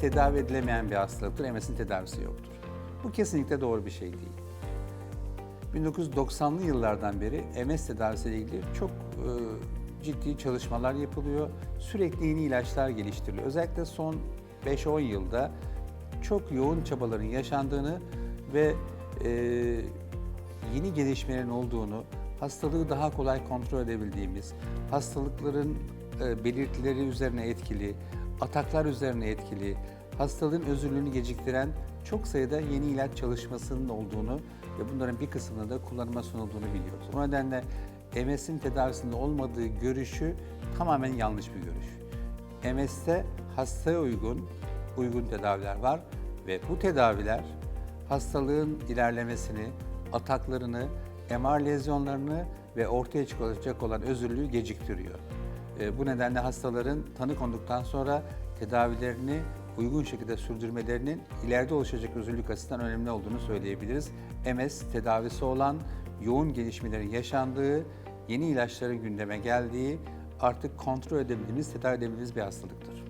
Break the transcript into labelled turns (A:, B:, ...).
A: tedavi edilemeyen bir hastalıktır. MS'in tedavisi yoktur. Bu kesinlikle doğru bir şey değil. 1990'lı yıllardan beri MS tedavisiyle ilgili çok e, ciddi çalışmalar yapılıyor. Sürekli yeni ilaçlar geliştiriliyor. Özellikle son 5-10 yılda çok yoğun çabaların yaşandığını ve e, yeni gelişmelerin olduğunu, hastalığı daha kolay kontrol edebildiğimiz, hastalıkların e, belirtileri üzerine etkili, ataklar üzerine etkili, hastalığın özürlüğünü geciktiren çok sayıda yeni ilaç çalışmasının olduğunu ve bunların bir kısmında da kullanıma sunulduğunu biliyoruz. O nedenle MS'in tedavisinde olmadığı görüşü tamamen yanlış bir görüş. MS'te hastaya uygun, uygun tedaviler var ve bu tedaviler hastalığın ilerlemesini, ataklarını, MR lezyonlarını ve ortaya çıkacak olan özürlüğü geciktiriyor. E, Bu nedenle hastaların tanı konduktan sonra tedavilerini uygun şekilde sürdürmelerinin ileride oluşacak özürlük açısından önemli olduğunu söyleyebiliriz. MS tedavisi olan yoğun gelişmelerin yaşandığı, yeni ilaçların gündeme geldiği, artık kontrol edebildiğimiz, tedavi edebildiğimiz bir hastalıktır.